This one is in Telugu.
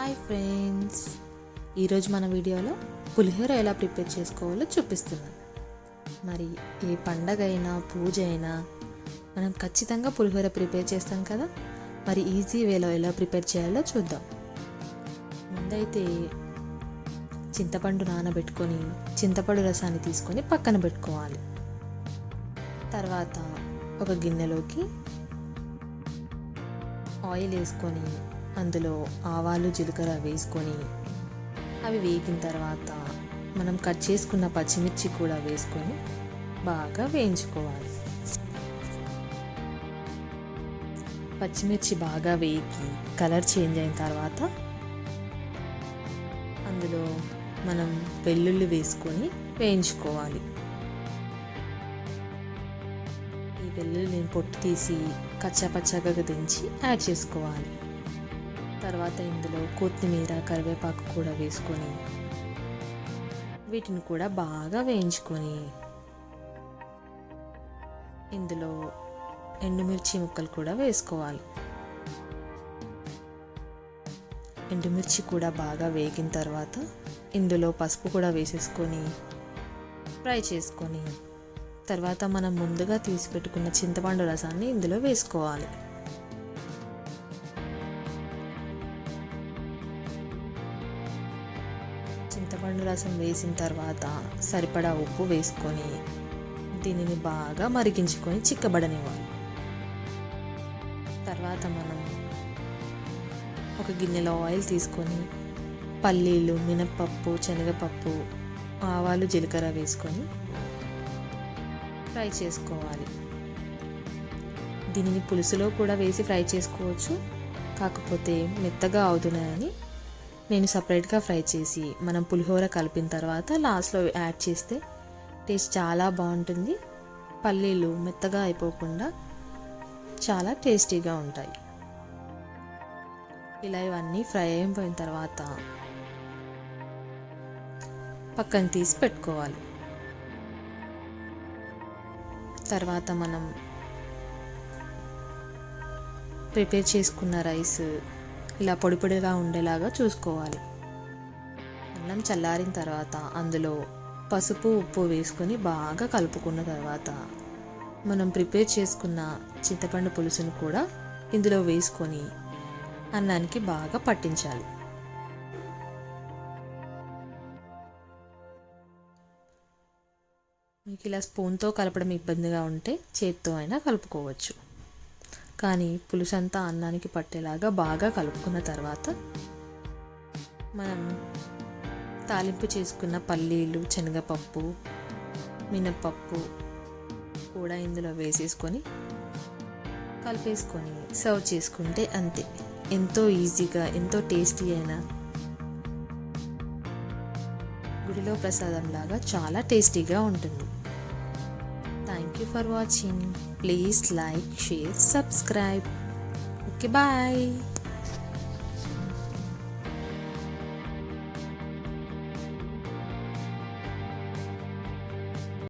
Hi friends. ఈరోజు మన వీడియోలో పులిహోర ఎలా ప్రిపేర్ చేసుకోవాలో చూపిస్తున్నాను. మరి ఏ పండగ అయినా పూజ అయినా మనం ఖచ్చితంగా పులిహోర ప్రిపేర్ చేస్తాం కదా? మరి ఈజీ వేలో ఎలా ప్రిపేర్ చేయాలో చూద్దాం. ముందైతే చింతపండు నానబెట్టుకొని చింతపండు రసాన్ని తీసుకొని పక్కన పెట్టుకోవాలి. తర్వాత ఒక గిన్నెలోకి ఆయిల్ వేసుకొని అందులో ఆవాలు జీలకర్ర వేసుకొని అవి వేగిన తర్వాత మనం కట్ చేసుకున్న పచ్చిమిర్చి కూడా వేసుకొని బాగా వేయించుకోవాలి. పచ్చిమిర్చి బాగా వేగి కలర్ చేంజ్ అయిన తర్వాత అందులో మనం వెల్లుల్లి వేసుకొని వేయించుకోవాలి. ఈ వెల్లుల్లిని పొట్టు తీసి కచ్చాపచ్చాగా దించి యాడ్ చేసుకోవాలి. తర్వాత ఇందులో కొత్తిమీర కరివేపాకు కూడా వేసుకొని వీటిని కూడా బాగా వేయించుకొని ఇందులో ఎండుమిర్చి ముక్కలు కూడా వేసుకోవాలి. ఎండుమిర్చి కూడా బాగా వేగిన తర్వాత ఇందులో పసుపు కూడా వేసేసుకొని ఫ్రై చేసుకొని తర్వాత మనం ముందుగా తీసి పెట్టుకున్న చింతపండు రసాన్ని ఇందులో వేసుకోవాలి. చింతపండు రసం వేసిన తర్వాత సరిపడా ఉప్పు వేసుకొని దీనిని బాగా మరిగించుకొని చిక్కబడనివ్వాలి. తర్వాత మనం ఒక గిన్నెలో ఆయిల్ తీసుకొని పల్లీలు మినప్పప్పు శనగపప్పు ఆవాలు జీలకర్ర వేసుకొని ఫ్రై చేసుకోవాలి. దీనిని పులుసులో కూడా వేసి ఫ్రై చేసుకోవచ్చు. కాకపోతే మెత్తగా అవుతున్నాయని నేను సపరేట్గా ఫ్రై చేసి మనం పులిహోర కలిపిన తర్వాత లాస్ట్లో యాడ్ చేస్తే టేస్ట్ చాలా బాగుంటుంది. పల్లీలు మెత్తగా అయిపోకుండా చాలా టేస్టీగా ఉంటాయి. ఇలా ఇవన్నీ ఫ్రై అయిపోయిన తర్వాత పక్కన తీసి పెట్టుకోవాలి. తర్వాత మనం ప్రిపేర్ చేసుకున్న రైస్ ఇలా పొడి పొడిగా ఉండేలాగా చూసుకోవాలి. అన్నం చల్లారిన తర్వాత అందులో పసుపు ఉప్పు వేసుకొని బాగా కలుపుకున్న తర్వాత మనం ప్రిపేర్ చేసుకున్న చింతపండు పులుసును కూడా ఇందులో వేసుకొని అన్నానికి బాగా పట్టించాలి. మీకు ఇలా స్పూన్తో కలపడం ఇబ్బందిగా ఉంటే చేత్తో అయినా కలుపుకోవచ్చు. కానీ పులుసంతా అన్నానికి పట్టేలాగా బాగా కలుపుకున్న తర్వాత మనం తాలింపు చేసుకున్న పల్లీలు శనగపప్పు మినప్పప్పు కూడా ఇందులో వేసేసుకొని కలిపేసుకొని సర్వ్ చేసుకుంటే అంతే. ఎంతో ఈజీగా ఎంతో టేస్టీ అయిన గుడిలో ప్రసాదం లాగా చాలా టేస్టీగా ఉంటుంది. you for watching. Please like share subscribe. Okay bye.